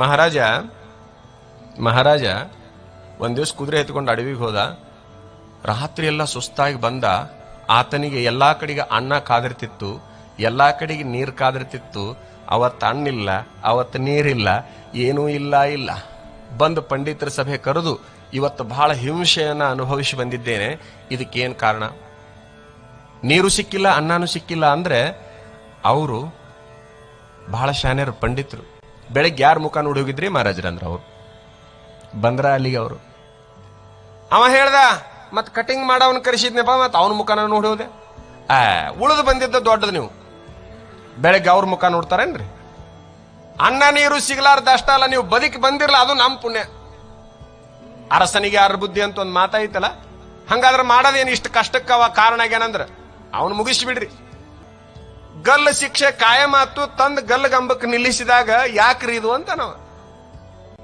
ಮಹಾರಾಜ ಮಹಾರಾಜ, ಒಂದ್ ದಿವಸ ಕುದುರೆ ಎತ್ಕೊಂಡು ಅಡವಿಗೆ ಹೋದ. ರಾತ್ರಿ ಎಲ್ಲ ಸುಸ್ತಾಗಿ ಬಂದ. ಆತನಿಗೆ ಎಲ್ಲಾ ಕಡೆಗೆ ಅನ್ನ ಕಾದಿರ್ತಿತ್ತು, ಎಲ್ಲಾ ಕಡೆಗೆ ನೀರು ಕಾದಿರ್ತಿತ್ತು. ಅವತ್ತು ಹಣ್ಣಿಲ್ಲ ಅವತ್ತು ನೀರಿಲ್ಲ, ಏನೂ ಇಲ್ಲ ಇಲ್ಲ. ಬಂದು ಪಂಡಿತರ ಸಭೆ ಕರೆದು ಇವತ್ತು ಬಹಳ ಹಿಂಸೆಯನ್ನ ಅನುಭವಿಸಿ ಬಂದಿದ್ದೇನೆ. ಇದಕ್ಕೇನ್ ಕಾರಣ? ನೀರು ಸಿಕ್ಕಿಲ್ಲ, ಅನ್ನನೂ ಸಿಕ್ಕಿಲ್ಲ ಅಂದ್ರೆ ಅವರು ಬಹಳ ಶಾನ್ಯರು ಪಂಡಿತರು. ಬೆಳಗ್ಗೆ ಯಾರ ಮುಖ ನೋಡಿ ಹೋಗಿದ್ರಿ? ಮಹಾರಾಜರಂದ್ರ ಅವರು. ಬಂದ್ರ ಅಲ್ಲಿಗೆ ಅವರು. ಅವ ಹೇಳ್ದ, ಮತ್ ಕಟಿಂಗ್ ಮಾಡವನ್ ಕರೆಸಿದ್ನಪ್ಪ ಮತ್ತೆ ಅವನ ಮುಖನ ನೋಡಿ ಹೋದೆ. ಆ, ಉಳಿದು ಬಂದಿದ್ದ ದೊಡ್ಡದು ನೀವು. ಬೆಳಗ್ಗೆ ಅವ್ರ ಮುಖ ನೋಡ್ತಾರೇನ್ರಿ? ಅನ್ನ ನೀರು ಸಿಗಲಾರ್ದ ಅಷ್ಟ ಅಲ್ಲ, ನೀವು ಬದುಕಿ ಬಂದಿರಲ್ಲ ಅದು ನಮ್ಮ ಪುಣ್ಯ. ಅರಸನಿಗೆ ಅರ ಬುದ್ಧಿ ಅಂತ ಒಂದು ಮಾತಾಯ್ತಲ್ಲ? ಹಂಗಾದ್ರೆ ಮಾಡೋದೇನು ಇಷ್ಟು ಕಷ್ಟಕ್ಕವ ಕಾರಣ ಏನಂದ್ರೆ ಅವನು ಮುಗಿಸ್ಬಿಡ್ರಿ. ಗಲ್ಲ ಶಿಕ್ಷೆ ಕಾಯಂ ಆತು, ತಂದ್ ಗಂಬಕ್ಕೆ ನಿಲ್ಲಿಸಿದಾಗ ಯಾಕ್ರಿ ಇದು ಅಂತ ನಾವು.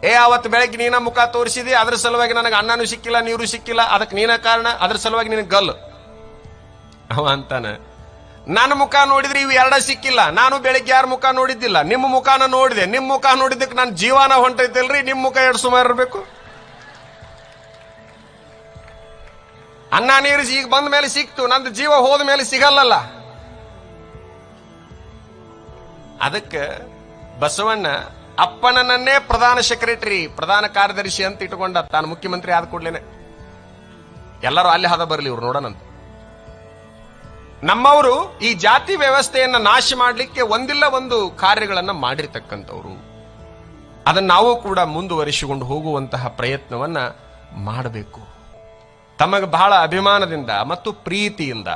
ಏ, ಅವತ್ತು ಬೆಳಗ್ಗೆ ನೀನ ಮುಖ ತೋರಿಸಿದಿ, ಅದ್ರ ಸಲುವಾಗಿ ನನಗೆ ಅನ್ನನೂ ಸಿಕ್ಕಿಲ್ಲ, ನೀರು ಸಿಕ್ಕಿಲ್ಲ ಅದಕ್ಕೆ ನೀನ ಕಾರಣ, ಅದ್ರ ಸಲುವಾಗಿ ನಿನಗೆ ಗಲ್ಲು. ಅವ ಅಂತಾನೆ, ನನ್ನ ಮುಖ ನೋಡಿದ್ರೆ ಇವು ಎರಡ ಸಿಕ್ಕಿಲ್ಲ, ನಾನು ಬೆಳಿಗ್ಗೆ ಯಾರ ಮುಖ ನೋಡಿದ್ದಿಲ್ಲ? ನಿಮ್ಮ ಮುಖನ ನೋಡಿದೆ, ನಿಮ್ಮ ಮುಖ ನೋಡಿದ್ದಕ್ಕೆ ನನ್ನ ಜೀವನ ಹೊಂಟೈತಿಲ್ರಿ, ನಿಮ್ಮ ಮುಖ ಎರಡು ಸುಮಾರು ಇರಬೇಕು. ಅನ್ನ ನೀರು ಈಗ ಬಂದ ಮೇಲೆ ಸಿಕ್ತು, ನಂದು ಜೀವ ಹೋದ ಮೇಲೆ ಸಿಗಲ್ಲಲ್ಲ. ಅದಕ್ಕೆ ಬಸವಣ್ಣ ಅಪ್ಪನನ್ನೇ ಪ್ರಧಾನ ಸೆಕ್ರೆಟರಿ, ಪ್ರಧಾನ ಕಾರ್ಯದರ್ಶಿ ಅಂತ ಇಟ್ಕೊಂಡ ತಾನು ಮುಖ್ಯಮಂತ್ರಿ ಆದ ಕೂಡ್ಲೇನೆ. ಎಲ್ಲರೂ ಅಲ್ಲಿ ಹದ ಬರಲಿ ಇವ್ರು ನೋಡೋಣಂತ ನಮ್ಮವರು ಈ ಜಾತಿ ವ್ಯವಸ್ಥೆಯನ್ನ ನಾಶ ಮಾಡಲಿಕ್ಕೆ ಒಂದಿಲ್ಲ ಒಂದು ಕಾರ್ಯಗಳನ್ನ ಮಾಡಿರ್ತಕ್ಕಂಥವ್ರು. ಅದನ್ನ ನಾವು ಕೂಡ ಮುಂದುವರಿಸಿಕೊಂಡು ಹೋಗುವಂತಹ ಪ್ರಯತ್ನವನ್ನ ಮಾಡಬೇಕು. ತಮಗೆ ಬಹಳ ಅಭಿಮಾನದಿಂದ ಮತ್ತು ಪ್ರೀತಿಯಿಂದ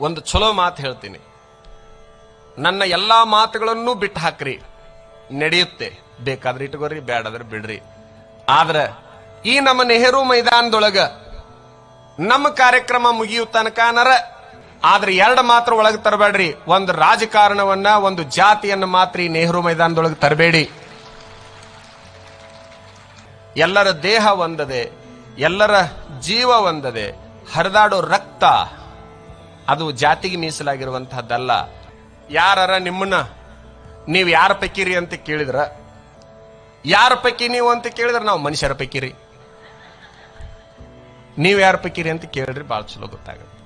ಒಂದು ಚಲೋ ಮಾತು ಹೇಳ್ತೀನಿ. ನನ್ನ ಎಲ್ಲಾ ಮಾತುಗಳನ್ನು ಬಿಟ್ಟು ಹಾಕ್ರಿ ನಡೆಯುತ್ತೆ. ಬೇಕಾದ್ರೆ ಇಟ್ಕೋರಿ ಬೇಡಾದ್ರೆ ಬಿಡ್ರಿ. ಆದ್ರೆ ಈ ನಮ್ಮ ನೆಹರು ಮೈದಾನದೊಳಗ ನಮ್ಮ ಕಾರ್ಯಕ್ರಮ ಮುಗಿಯುವ ತನಕನರ ಆದ್ರೆ ಎರಡು ಮಾತ್ರ ಒಳಗೆ ತರಬೇಡ್ರಿ. ಒಂದು ರಾಜಕಾರಣವನ್ನ, ಒಂದು ಜಾತಿಯನ್ನು ಮಾತ್ರ ಈ ನೆಹರು ಮೈದಾನದೊಳಗೆ ತರಬೇಡಿ. ಎಲ್ಲರ ದೇಹ ಒಂದದೆ, ಎಲ್ಲರ ಜೀವ ಒಂದದೆ, ಹರಿದಾಡೋ ರಕ್ತ ಅದು ಜಾತಿಗೆ ಮೀಸಲಾಗಿರುವಂತಹದ್ದಲ್ಲ. ಯಾರರ ನಿಮ್ಮನ್ನ ನೀವು ಯಾರ ಪೈಕಿರಿ ಅಂತ ಕೇಳಿದ್ರ? ಯಾರ ಪೈಕಿ ನೀವು ಅಂತ ಕೇಳಿದ್ರೆ? ನಾವು ಮನುಷ್ಯರ ಪೈಕಿರಿ ನೀವು ಯಾರ ಪೈಕಿರಿ ಅಂತ ಕೇಳ್ರಿ ಭಾಳ ಚಲೋ ಗೊತ್ತಾಗುತ್ತೆ.